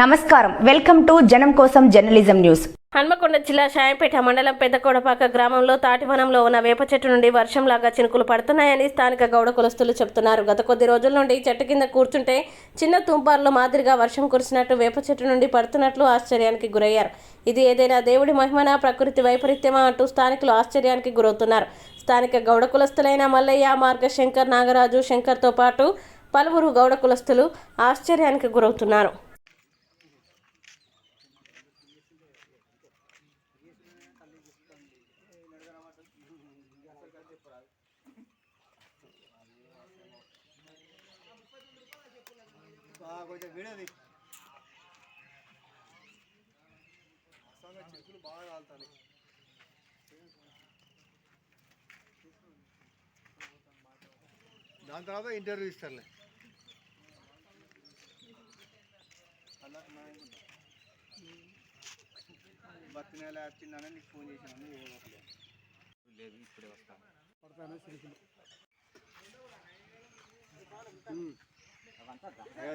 నమస్కారం. Welcome to జనం కోసం జర్నలిజం న్యూస్. హన్మకొండ జిల్లా షాయంపేట మండలం పెద్దకోడపాక గ్రామంలో తాటివనంలో ఉన్న వేప చెట్టు నుండి వర్షంలాగా చినుకులు పడుతున్నాయని స్థానిక గౌడ కులస్తులు చెబుతున్నారు. గత కొద్ది రోజుల నుండి చెట్టు కింద కూర్చుంటే చిన్న తుంపార్లు మాదిరిగా వర్షం కురిసినట్టు వేప చెట్టు నుండి పడుతున్నట్లు ఆశ్చర్యానికి గురయ్యారు. ఇది ఏదైనా దేవుడి మహిమనా ప్రకృతి వైపరీత్యమా అంటూ స్థానికులు ఆశ్చర్యానికి గురవుతున్నారు. స్థానిక గౌడ కులస్తులైన మల్లయ్య మార్గ శంకర్ నాగరాజు శంకర్తో పాటు పలువురు గౌడ కులస్తులు ఆశ్చర్యానికి గురవుతున్నారు. కొంచెం వీడది చెట్లు బాగా కాలుతాయి దాని తర్వాత ఇంటర్వ్యూ ఇస్తారులే. బతి నెల వచ్చిందని నీకు ఫోన్ చేసినాను లేదు ఇప్పుడే వస్తాను పడతాను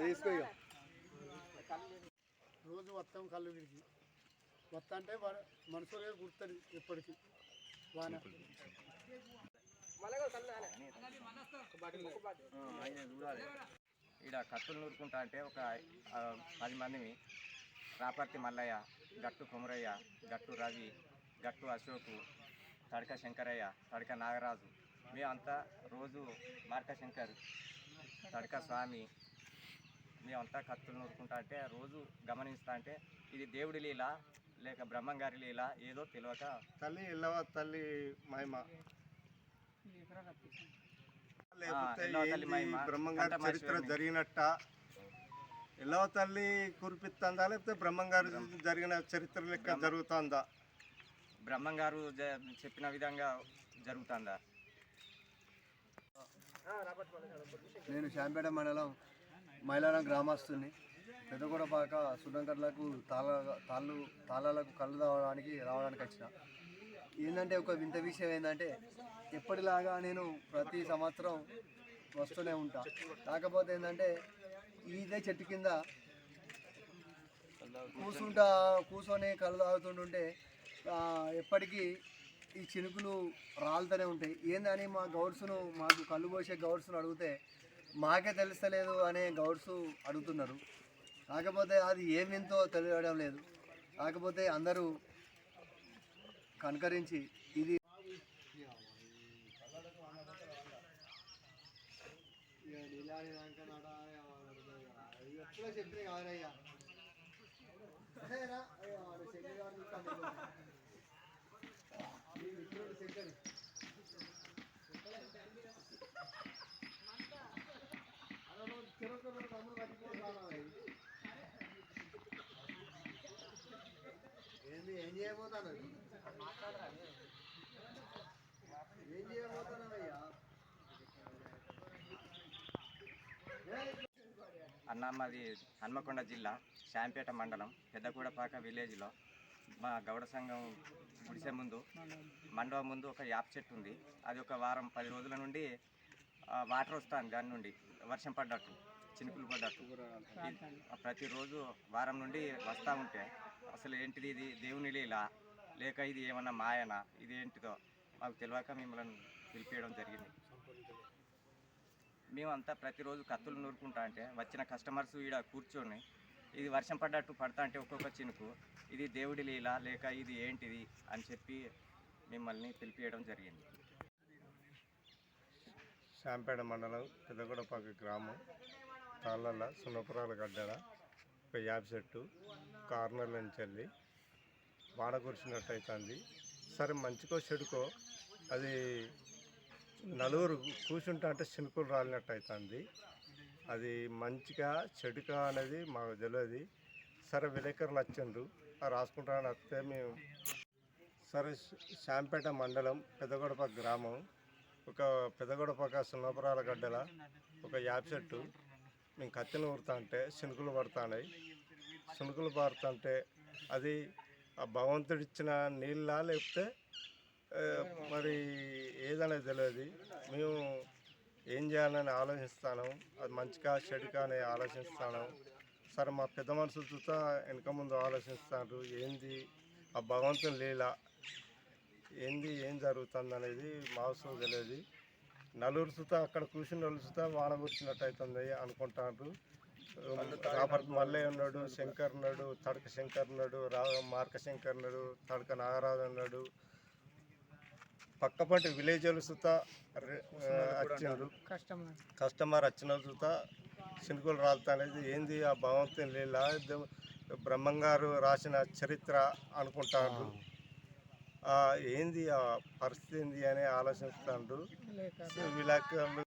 తీసుకో రోజు వస్తాం కళ్ళు తిరిగి. వస్తా అంటే మనసులో గుర్తుంది ఎప్పటికీ? వాన. ఈడ కత్తులు నూరుకుంటా అంటే ఒక పది మందిని. రాపర్తి మల్లయ్య గట్టు కొమరయ్య గట్టు రవి గట్టు అశోకు తడక శంకరయ్య తడక నాగరాజు. మేమంతా రోజు మార్క శంకర్ తడక స్వామి. మేమంతా కత్తులు నూరుకుంటా అంటే రోజు గమనిస్తా అంటే ఇది దేవుడి లీల లేక బ్రహ్మంగారి లీల ఏదో తెలియక తల్లి ఇల్లవ తల్లి మహిమ. బ్రహ్మంగారి చరిత్ర. జరిగినట్ట? ఎల్లవ తల్లి కురిపిస్తుందా లేకపోతే బ్రహ్మంగారి జరిగిన చరిత్ర లెక్క జరుగుతుందా? బ్రహ్మంగారు జ- చెప్పిన విధంగా జరుగుతుందా? నేను శాంపేట మండలం మైలారం గ్రామస్తుని. పెద్దగూడపాక సుడంకర్లకు తాళ తాళ్ళు తాళాలకు కళ్ళు తాగడానికి రావడానికి వచ్చిన. ఏంటంటే ఒక వింత విషయం ఏంటంటే ఎప్పటిలాగా నేను ప్రతి సంవత్సరం వస్తూనే ఉంటా. కాకపోతే ఏంటంటే ఇదే చెట్టు కింద కూర్చుంటా కూర్చొని కళ్ళు తాగుతుంటుంటే ఎప్పటికీ ఈ చినుకులు రాలుతూనే ఉంటాయి. ఏందని మా గౌడ్స్ను మాకు కళ్ళు పోసే గౌడ్స్ను అడిగితే మాకే తెలుస్తలేదు అనే గౌడ్స్ అడుగుతున్నారు. కాకపోతే అది ఏం వింతో తెలియడం లేదు. కాకపోతే అందరూ కనకరించి ఇది చెప్పిన కాదయ్యా. ఏంది? ఏం చేయబోతాను ఏం చేయబోతానయ్యా అన్న మాది హన్మకొండ జిల్లా శాంపేట మండలం పెద్దగూడపాక విలేజ్లో. మా గౌడ సంఘం గుడిసె ముందు మండపం ముందు ఒక యాప్ చెట్టు ఉంది. అది ఒక వారం పది రోజుల నుండి వాటర్ వస్తుంది దాని నుండి వర్షం పడ్డట్టు. చినుకులు పడ్డట్టు ప్రతిరోజు వారం నుండి వస్తూ ఉంటే అసలు ఏంటిది ఇది దేవుని లీలా? లేక ఇది ఏమన్నా మాయనా? ఇది ఏంటిదో? మాకు తెలియక మిమ్మల్ని పిలిపించడం జరిగింది. మేమంతా ప్రతిరోజు కత్తులు నూరుకుంటా అంటే వచ్చిన కస్టమర్స్ ఈడ కూర్చొని ఇది వర్షం పడ్డట్టు పడతా అంటే ఒక్కొక్క చినుకు ఇది దేవుడి లీల లేక ఇది ఏంటిది అని చెప్పి మిమ్మల్ని పిలిపియడం జరిగింది. శాంపేట మండలం పెద్దగూడపాక గ్రామం. తాళ్ళ సున్నపురాల గడ్డల ఒక యాప్ చెట్టు కార్నర్ నుంచి వెళ్ళి వాడ కురిసినట్టు అవుతుంది సరే మంచికో చెడుకో అది నలుగురు కూర్చుంటా అంటే చినుకులు రాలినట్టు అవుతుంది అది మంచిగా చెడుకా అనేది మాకు తెలియదు సరే విలేకరులు వచ్చిండ్రు. రాసుకుంటానని వస్తే మేము సరే శాంపేట మండలం పెద్దగొడపాక గ్రామం ఒక పెద్దగొడపాక సున్నపురాల గడ్డల ఒక యాప్ చెట్టు మేము కత్తిని ఊరుతా అంటే శనుకులు పడుతున్నాయి శనుకులు పడుతుంటే అది ఆ భగవంతుడు ఇచ్చిన నీళ్ళ లేకపోతే మరి ఏదనేది తెలియదు. మేము ఏం చేయాలని ఆలోచిస్తాను. అది మంచిగా చెడుకా అని ఆలోచిస్తాను. సరే మా పెద్ద మనుషులు చూస్తా వెనక ముందు ఆలోచిస్తారు ఏంది ఆ భగవంతుని లీల? ఏంది ఏం జరుగుతుంది అనేది మాసం తెలియదు. నలుగురు సుత అక్కడ కూర్చుని వాళ్ళు సుత వాన కూర్చున్నట్టు అవుతుంది అనుకుంటారు రాబర్ట్ మల్లయ్య ఉన్నాడు శంకర్ ఉన్నాడు తడక శంకర్ ఉన్నాడు రా మార్క శంకర్ ఉన్నాడు తడక నాగరాజు ఉన్నాడు. పక్కపంటి విలేజ్లు సుత వచ్చిండ్రు. కస్టమర్ వచ్చిన సుత చినుకులు రాలుతా అనేది ఏంది ఆ భగవంతుని లీల? బ్రహ్మంగారు రాసిన చరిత్ర అనుకుంటారు ఏంది ఆ పరిస్థితి ఏంది అని ఆలోచిస్తాండ్రు. విలేకరులు